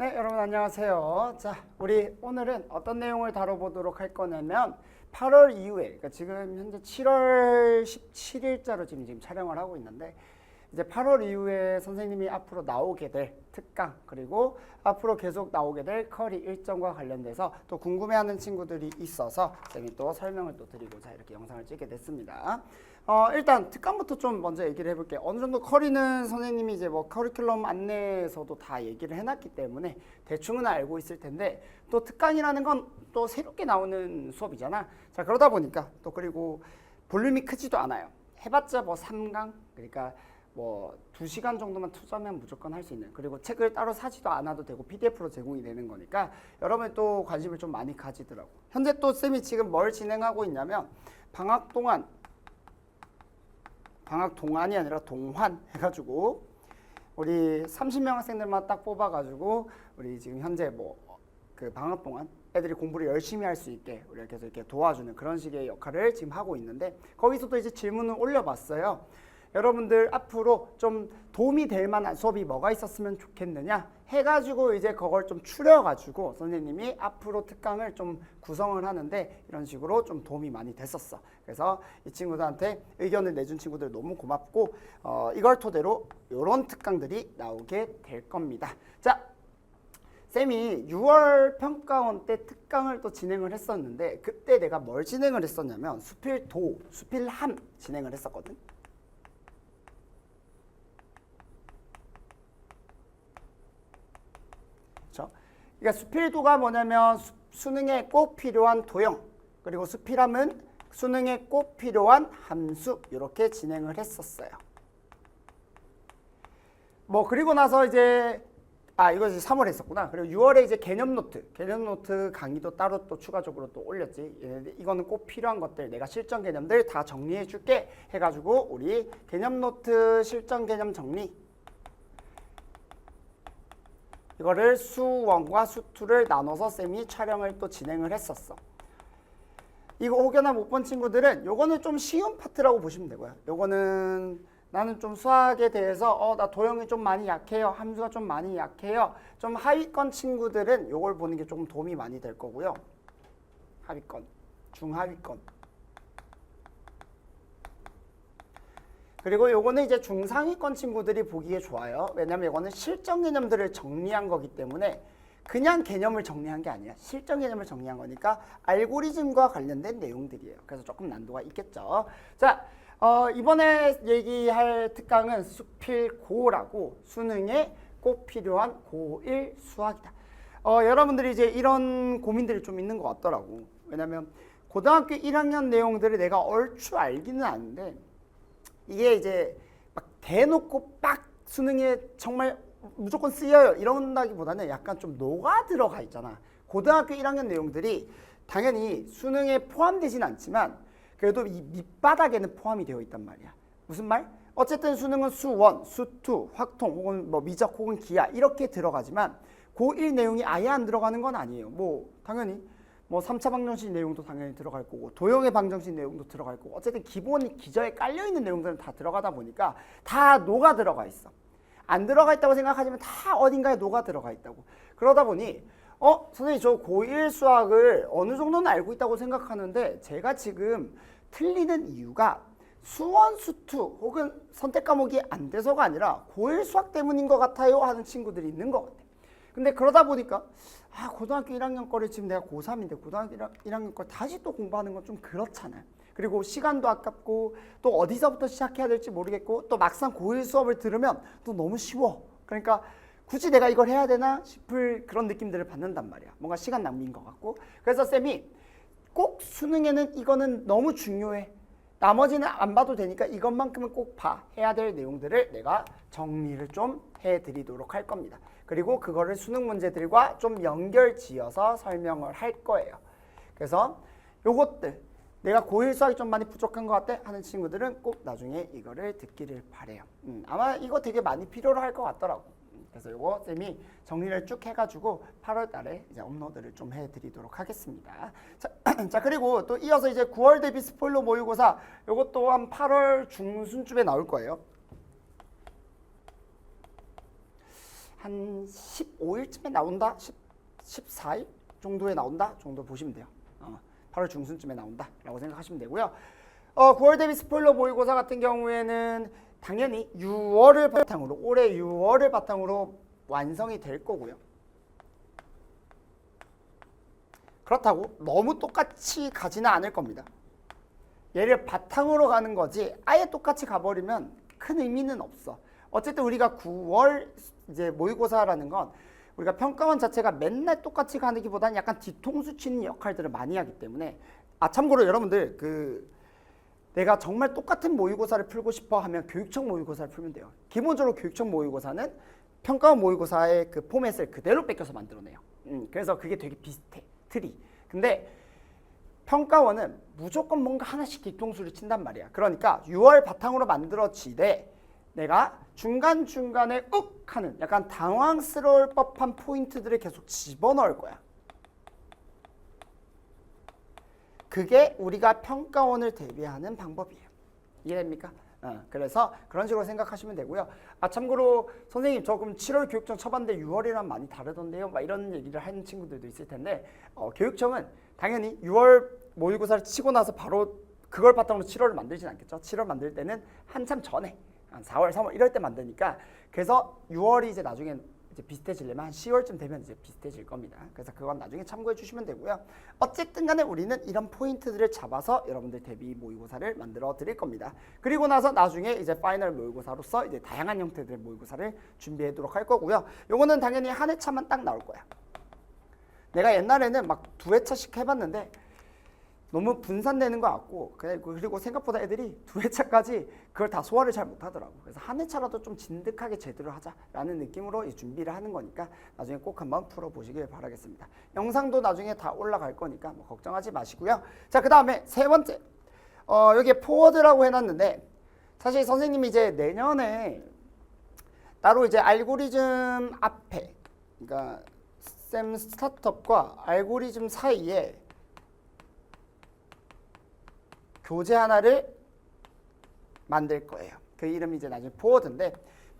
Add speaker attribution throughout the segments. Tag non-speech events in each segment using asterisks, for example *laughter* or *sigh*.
Speaker 1: 네, 여러분 안녕하세요. 자, 우리 오늘은 어떤 내용을 다뤄보도록 할 거냐면 8월 이후에, 그러니까 지금 현재 7월 17일자로 지금, 지금 촬영을 하고 있는데 이제 8월 이후에 선생님이 앞으로 나오게 될 특강 그리고 앞으로 계속 나오게 될 커리 일정과 관련돼서 또 궁금해하는 친구들이 있어서 쌤이 또 설명을 또 드리고자 이렇게 영상을 찍게 됐습니다. 어, 일단 특강부터 좀 먼저 얘기를 해볼게요. 어느 정도 커리는 선생님이 이제 뭐 커리큘럼 안내에서도 다 얘기를 해놨기 때문에 대충은 알고 있을 텐데 또 특강이라는 건 또 새롭게 나오는 수업이잖아. 자 그러다 보니까 또 그리고 볼륨이 크지도 않아요. 해봤자 뭐 3강 그러니까 뭐 2시간 정도만 투자하면 무조건 할 수 있는 그리고 책을 따로 사지도 않아도 되고 PDF로 제공이 되는 거니까 여러분이 또 관심을 좀 많이 가지더라고. 현재 또 쌤이 지금 뭘 진행하고 있냐면 방학 동안 방학 동안이 아니라 동환 해가지고 우리 30명 학생들만 딱 뽑아가지고 우리 지금 현재 뭐 그 방학 동안 애들이 공부를 열심히 할 수 있게 우리가 계속 이렇게 도와주는 그런 식의 역할을 지금 하고 있는데 거기서 도 이제 질문을 올려봤어요. 여러분들 앞으로 좀 도움이 될 만한 수업이 뭐가 있었으면 좋겠느냐 해가지고 이제 그걸 좀 추려가지고 선생님이 앞으로 특강을 좀 구성을 하는데 이런 식으로 좀 도움이 많이 됐었어. 그래서 이 친구들한테 의견을 내준 친구들 너무 고맙고 어, 이걸 토대로 이런 특강들이 나오게 될 겁니다. 자. 쌤이 6월 평가원 때 특강을 또 진행을 했었는데 그때 내가 뭘 진행을 했었냐면 수필도, 수필함 진행을 했었거든. 그러니까 수필도가 뭐냐면 수, 수능에 꼭 필요한 도형 그리고 수필함은 수능에 꼭 필요한 함수 이렇게 진행을 했었어요. 뭐 그리고 나서 이제 아 이거 이제 3월에 했었구나. 그리고 6월에 이제 개념 노트, 개념 노트 강의도 따로 또 추가적으로 또 올렸지. 예, 이거는 꼭 필요한 것들 내가 실전 개념들 다 정리해 줄게 해가지고 우리 개념 노트 실전 개념 정리 이거를 수1과 수2를 나눠서 쌤이 촬영을 또 진행을 했었어. 이거 혹여나 못 본 친구들은 요거는 좀 쉬운 파트라고 보시면 되고요. 요거는 나는 좀 수학에 대해서 어 나 도형이 좀 많이 약해요. 함수가 좀 많이 약해요. 좀 하위권 친구들은 요걸 보는 게 조금 도움이 많이 될 거고요. 하위권, 중하위권. 그리고 요거는 이제 중상위권 친구들이 보기에 좋아요. 왜냐면 이거는 실전 개념들을 정리한 거기 때문에 그냥 개념을 정리한 게 아니야. 실전 개념을 정리한 거니까 알고리즘과 관련된 내용들이에요. 그래서 조금 난도가 있겠죠. 자, 어, 이번에 얘기할 특강은 수필고라고 수능에 꼭 필요한 고1 수학이다. 어, 여러분들이 이제 이런 고민들이 좀 있는 것 같더라고. 왜냐면 고등학교 1학년 내용들을 내가 얼추 알기는 아는데 이게 이제 막 대놓고 빡 수능에 정말 무조건 쓰여요 이런다기보다는 약간 좀 녹아 들어가 있잖아. 고등학교 1학년 내용들이 당연히 수능에 포함되진 않지만 그래도 이 밑바닥에는 포함이 되어 있단 말이야. 무슨 말? 어쨌든 수능은 수1, 수2, 확통 혹은 뭐 미적 혹은 기하 이렇게 들어가지만 고1 내용이 아예 안 들어가는 건 아니에요. 뭐 당연히 뭐 3차 방정식 내용도 당연히 들어갈 거고 도형의 방정식 내용도 들어갈 거고 어쨌든 기본 기저에 깔려 있는 내용들은 다 들어가다 보니까 다 녹아 들어가 있어. 안 들어가 있다고 생각하지만 다 어딘가에 녹아 들어가 있다고. 그러다 보니 어 선생님 저 고1 수학을 어느 정도는 알고 있다고 생각하는데 제가 지금 틀리는 이유가 수원 수투 혹은 선택 과목이 안 돼서가 아니라 고1 수학 때문인 것 같아요 하는 친구들이 있는 것 같아. 근데 그러다 보니까 아 고등학교 1학년 거를 지금 내가 고3인데 고등학교 1학년 걸 다시 또 공부하는 건 좀 그렇잖아요. 그리고 시간도 아깝고 또 어디서부터 시작해야 될지 모르겠고 또 막상 고1 수업을 들으면 또 너무 쉬워. 그러니까 굳이 내가 이걸 해야 되나 싶을 그런 느낌들을 받는단 말이야. 뭔가 시간 낭비인 것 같고. 그래서 쌤이 꼭 수능에는 이거는 너무 중요해. 나머지는 안 봐도 되니까 이것만큼은 꼭 봐. 해야 될 내용들을 내가 정리를 좀 해드리도록 할 겁니다. 그리고 그거를 수능 문제들과 좀 연결 지어서 설명을 할 거예요. 그래서 요것들 내가 고1 수학이 좀 많이 부족한 것 같아 하는 친구들은 꼭 나중에 이거를 듣기를 바래요. 음, 아마 이거 되게 많이 필요로 할 것 같더라고. 음, 그래서 요거 쌤이 정리를 쭉 해가지고 8월 달에 이제 업로드를 좀 해드리도록 하겠습니다. 자, *clears throat* 자 그리고 또 이어서 이제 9월 대비 스포일러 모의고사 요것도 한 8월 중순쯤에 나올 거예요. 한 15일쯤에 나온다, 10, 14일 정도에 나온다 정도 보시면 돼요. 어, 8월 중순쯤에 나온다 라고 생각하시면 되고요. 어, 9월 대비 스포일러 모의고사 같은 경우에는 당연히 6월을 바탕으로 올해 6월을 바탕으로 완성이 될 거고요. 그렇다고 너무 똑같이 가지는 않을 겁니다. 얘를 바탕으로 가는 거지 아예 똑같이 가버리면 큰 의미는 없어. 어쨌든 우리가 9월 이제 모의고사라는 건 우리가 평가원 자체가 맨날 똑같이 가기보다는 약간 뒤통수 치는 역할들을 많이 하기 때문에 아 참고로 여러분들 그 내가 정말 똑같은 모의고사를 풀고 싶어 하면 교육청 모의고사를 풀면 돼요. 기본적으로 교육청 모의고사는 평가원 모의고사의 그 포맷을 그대로 뺏겨서 만들어내요. 음, 그래서 그게 되게 비슷해 틀이. 근데 평가원은 무조건 뭔가 하나씩 뒤통수를 친단 말이야. 그러니까 6월 바탕으로 만들어지되 내가 중간중간에 욱 하는 약간 당황스러울 법한 포인트들을 계속 집어넣을 거야. 그게 우리가 평가원을 대비하는 방법이에요. 이해됩니까? 어, 그래서 그런 식으로 생각하시면 되고요. 아 참고로 선생님 저 그럼 7월 교육청 쳐봤는데 6월이랑 많이 다르던데요. 막 이런 얘기를 하는 친구들도 있을 텐데 어, 교육청은 당연히 6월 모의고사를 치고 나서 바로 그걸 바탕으로 7월을 만들진 않겠죠. 7월 만들 때는 한참 전에 한 4월, 3월 이럴 때 만드니까 그래서 6월이 이제 나중에 이제 비슷해지려면 한 10월쯤 되면 이제 비슷해질 겁니다. 그래서 그건 나중에 참고해 주시면 되고요. 어쨌든 간에 우리는 이런 포인트들을 잡아서 여러분들 대비 모의고사를 만들어 드릴 겁니다. 그리고 나서 나중에 이제 파이널 모의고사로서 이제 다양한 형태들의 모의고사를 준비하도록 할 거고요. 요거는 당연히 한 회차만 딱 나올 거야. 내가 옛날에는 막 두 회차씩 해봤는데 너무 분산되는 것 같고 그리고 생각보다 애들이 두 회차까지 그걸 다 소화를 잘 못하더라고. 그래서 한 회차라도 좀 진득하게 제대로 하자라는 느낌으로 이 준비를 하는 거니까 나중에 꼭 한번 풀어보시길 바라겠습니다. 영상도 나중에 다 올라갈 거니까 뭐 걱정하지 마시고요. 자, 그 다음에 세 번째 어, 여기에 포워드라고 해놨는데 사실 선생님이 이제 내년에 따로 이제 알고리즘 앞에 그러니까 쌤 스타트업과 알고리즘 사이에 교재 하나를 만들 거예요. 그 이름이 이제 나중에 포워드인데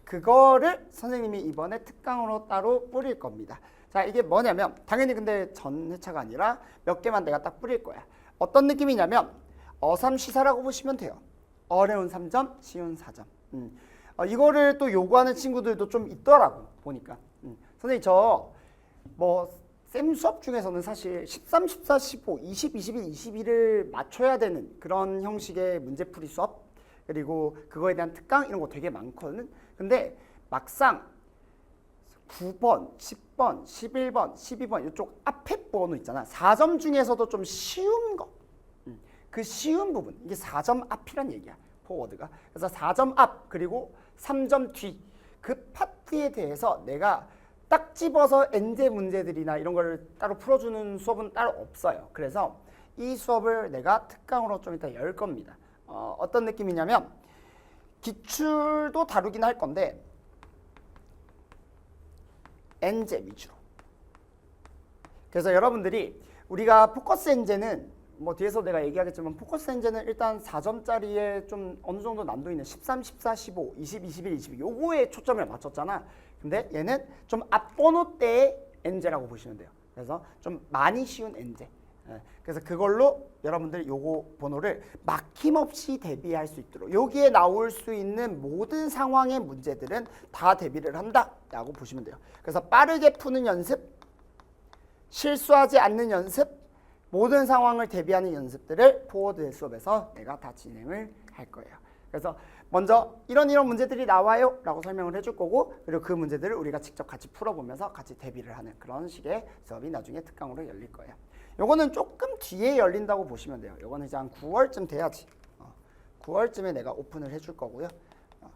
Speaker 1: 그거를 선생님이 이번에 특강으로 따로 뿌릴 겁니다. 자 이게 뭐냐면 당연히 근데 전 회차가 아니라 몇 개만 내가 딱 뿌릴 거야. 어떤 느낌이냐면 어삼시사라고 보시면 돼요. 어려운 3점, 쉬운 4점. 음. 어, 이거를 또 요구하는 친구들도 좀 있더라고 보니까. 음. 선생님 저 뭐 쌤 수업 중에서는 사실 13, 14, 15, 20, 21, 21을 맞춰야 되는 그런 형식의 문제풀이 수업 그리고 그거에 대한 특강 이런 거 되게 많거든. 근데 막상 9번, 10번, 11번, 12번 이쪽 앞에 번호 있잖아. 4점 중에서도 좀 쉬운 거. 음, 그 쉬운 부분. 이게 4점 앞이란 얘기야. 포워드가. 그래서 4점 앞 그리고 3점 뒤. 그 파트에 대해서 내가 딱 집어서 엔제 문제들이나 이런 걸 따로 풀어주는 수업은 따로 없어요. 그래서 이 수업을 내가 특강으로 좀 이따 열 겁니다. 어, 어떤 느낌이냐면 기출도 다루긴 할 건데 엔제 위주로. 그래서 여러분들이 우리가 포커스 엔제는 뭐 뒤에서 내가 얘기하겠지만 포커스 엔제는 일단 4점짜리에 좀 어느 정도 난도 있는 13, 14, 15, 20, 21, 22 요거에 초점을 맞췄잖아. 근데 얘는 좀 앞번호 때의 엔제라고 보시면 돼요. 그래서 좀 많이 쉬운 엔제. 예, 그래서 그걸로 여러분들 요거 번호를 막힘없이 대비할 수 있도록 여기에 나올 수 있는 모든 상황의 문제들은 다 대비를 한다라고 보시면 돼요. 그래서 빠르게 푸는 연습, 실수하지 않는 연습, 모든 상황을 대비하는 연습들을 포워드 수업에서 내가 다 진행을 할 거예요. 그래서 먼저 이런 이런 문제들이 나와요 라고 설명을 해줄 거고 그리고 그 문제들을 우리가 직접 같이 풀어보면서 같이 대비를 하는 그런 식의 수업이 나중에 특강으로 열릴 거예요. 요거는 조금 뒤에 열린다고 보시면 돼요. 요거는 이제 한 9월쯤 돼야지. 어, 9월쯤에 내가 오픈을 해줄 거고요. 어,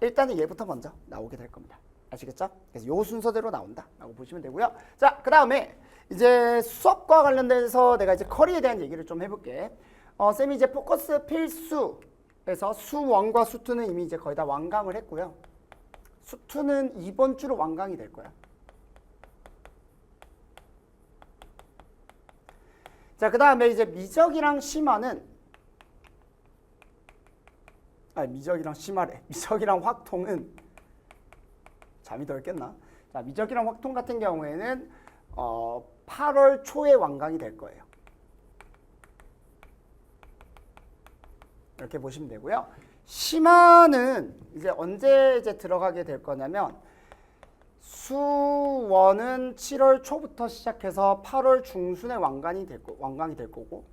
Speaker 1: 일단은 얘부터 먼저 나오게 될 겁니다. 아시겠죠? 그래서 요 순서대로 나온다 라고 보시면 되고요. 자, 그 다음에 이제 수업과 관련돼서 내가 이제 커리에 대한 얘기를 좀 해볼게. 어, 쌤이 이제 포커스 필수 에서 수1과 수2는 이미 이제 거의 다 완강을 했고요. 수2는 이번 주로 완강이 될 거야. 자, 그 다음에 이제 미적이랑 심화는 아, 미적이랑 심화래. *laughs* 미적이랑 확통은 잠이 덜 깼나? 자, 미적이랑 확통 같은 경우에는 어, 8월 초에 완강이 될 거예요. 이렇게 보시면 되고요. 심화는 이제 언제 이제 들어가게 될 거냐면 수원은 7월 초부터 시작해서 8월 중순에 완강이 될 거, 완강이 될 거고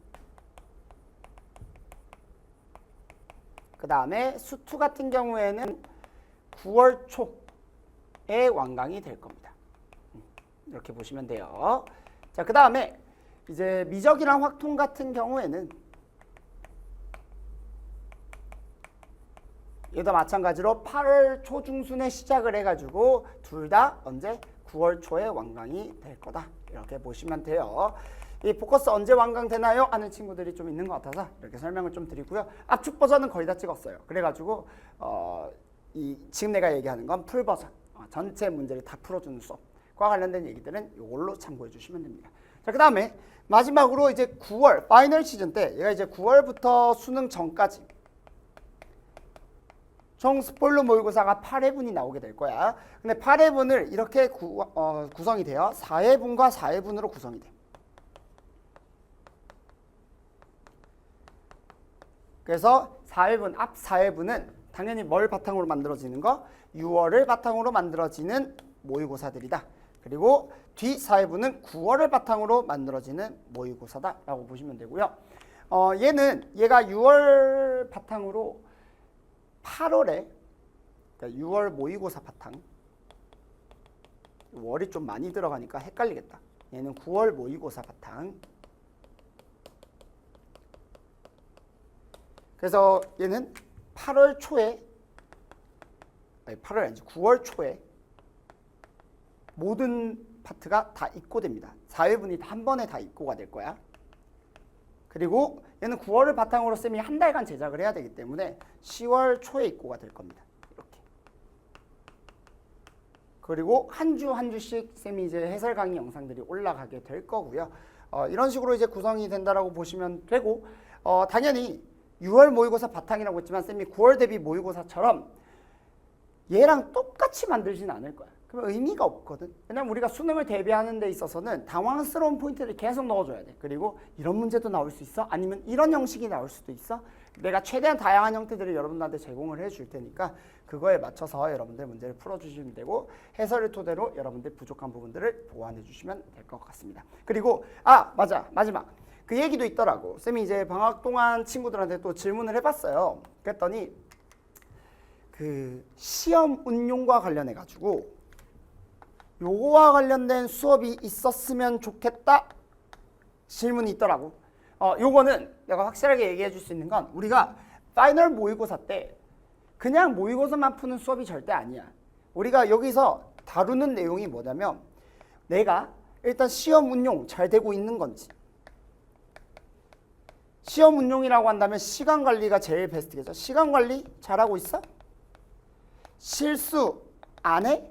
Speaker 1: 그 다음에 수투 같은 경우에는 9월 초에 완강이 될 겁니다. 음, 이렇게 보시면 돼요. 자, 그 다음에 이제 미적이랑 확통 같은 경우에는 얘도 마찬가지로 8월 초중순에 시작을 해가지고 둘 다 언제 9월 초에 완강이 될 거다 이렇게 보시면 돼요. 이 포커스 언제 완강되나요? 하는 친구들이 좀 있는 것 같아서 이렇게 설명을 좀 드리고요. 압축 버전은 거의 다 찍었어요. 그래가지고 어, 이 지금 내가 얘기하는 건 풀 버전 어, 전체 문제를 다 풀어주는 수업과 관련된 얘기들은 이걸로 참고해 주시면 됩니다. 자, 그 다음에 마지막으로 이제 9월 파이널 시즌 때 얘가 이제 9월부터 수능 전까지 총 스포일러 모의고사가 8회분이 나오게 될 거야. 근데 8회분을 이렇게 구, 어, 구성이 돼요. 4회분과 4회분으로 구성이 돼. 그래서 4회분, 앞 4회분은 당연히 뭘 바탕으로 만들어지는 거? 6월을 바탕으로 만들어지는 모의고사들이다. 그리고 뒤 4회분은 9월을 바탕으로 만들어지는 모의고사다라고 보시면 되고요. 어, 얘는 얘가 6월 바탕으로 8월에 그러니까 6월 모의고사 바탕 월이 좀 많이 들어가니까 헷갈리겠다. 얘는 9월 모의고사 바탕. 그래서 얘는 8월 초에 아니 8월 아니지 9월 초에 모든 파트가 다 입고됩니다. 4회분이 한 번에 다 입고가 될 거야. 그리고 얘는 9월을 바탕으로 쌤이 한 달간 제작을 해야 되기 때문에 10월 초에 입고가 될 겁니다. 이렇게. 그리고 한 주 한 주씩 쌤이 이제 해설 강의 영상들이 올라가게 될 거고요. 어, 이런 식으로 이제 구성이 된다라고 보시면 되고 어, 당연히 6월 모의고사 바탕이라고 했지만 쌤이 9월 대비 모의고사처럼 얘랑 똑같이 만들지는 않을 거야. 그럼 의미가 없거든. 왜냐면 우리가 수능을 대비하는 데 있어서는 당황스러운 포인트를 계속 넣어줘야 돼. 그리고 이런 문제도 나올 수 있어. 아니면 이런 형식이 나올 수도 있어. 내가 최대한 다양한 형태들을 여러분들한테 제공을 해줄 테니까 그거에 맞춰서 여러분들 문제를 풀어주시면 되고 해설을 토대로 여러분들 부족한 부분들을 보완해 주시면 될 것 같습니다. 그리고 아 맞아 마지막 그 얘기도 있더라고. 쌤이 이제 방학 동안 친구들한테 또 질문을 해봤어요. 그랬더니 그 시험 운용과 관련해 가지고 요거와 관련된 수업이 있었으면 좋겠다 질문이 있더라고. 어, 요거는 내가 확실하게 얘기해 줄 수 있는 건 우리가 파이널 모의고사 때 그냥 모의고사만 푸는 수업이 절대 아니야. 우리가 여기서 다루는 내용이 뭐냐면 내가 일단 시험 운용 잘 되고 있는 건지 시험 운용이라고 한다면 시간 관리가 제일 베스트겠죠. 시간 관리 잘하고 있어? 실수 안 해?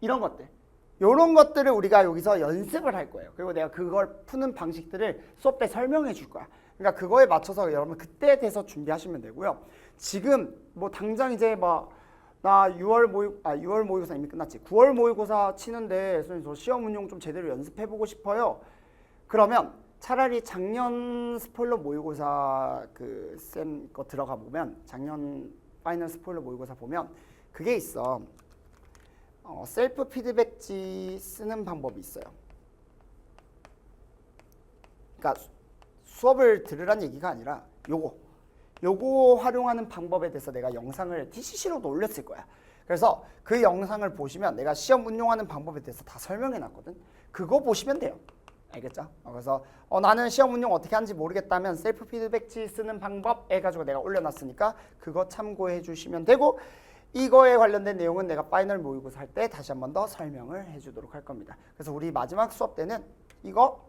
Speaker 1: 이런 것들. 이런 것들을 우리가 여기서 연습을 할 거예요. 그리고 내가 그걸 푸는 방식들을 수업 때 설명해 줄 거야. 그러니까 그거에 맞춰서 여러분 그때에 대해서 준비하시면 되고요. 지금 뭐 당장 이제 뭐 나 6월 모의 아 6월 모의고사 이미 끝났지. 9월 모의고사 치는데 선생님 저 시험 운용 좀 제대로 연습해 보고 싶어요. 그러면 차라리 작년 스포일러 모의고사 그 쌤 거 들어가 보면 작년 파이널 스포일러 모의고사 보면 그게 있어. 어, 셀프 피드백지 쓰는 방법이 있어요. 그러니까 수- 수업을 들으란 얘기가 아니라 요거 요거 활용하는 방법에 대해서 내가 영상을 TCC로도 올렸을 거야. 그래서 그 영상을 보시면 내가 시험 운용하는 방법에 대해서 다 설명해 놨거든. 그거 보시면 돼요. 알겠죠? 어, 그래서 어, 나는 시험 운용 어떻게 하는지 모르겠다면 셀프 피드백지 쓰는 방법 해가지고 내가 올려놨으니까 그거 참고해 주시면 되고 이거에 관련된 내용은 내가 파이널 모의고사 할 때 다시 한 번 더 설명을 해주도록 할 겁니다. 그래서 우리 마지막 수업 때는 이거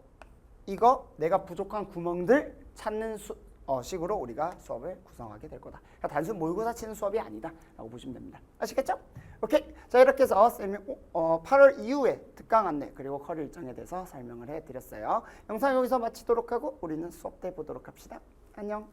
Speaker 1: 이거 내가 부족한 구멍들 찾는 수, 어, 식으로 우리가 수업을 구성하게 될 거다. 그러니까 단순 모의고사 치는 수업이 아니다 라고 보시면 됩니다. 아시겠죠? 오케이. 자 이렇게 해서 쌤이 어, 8월 이후에 특강 안내 그리고 커리 일정에 대해서 설명을 해드렸어요. 영상 여기서 마치도록 하고 우리는 수업 때 보도록 합시다. 안녕.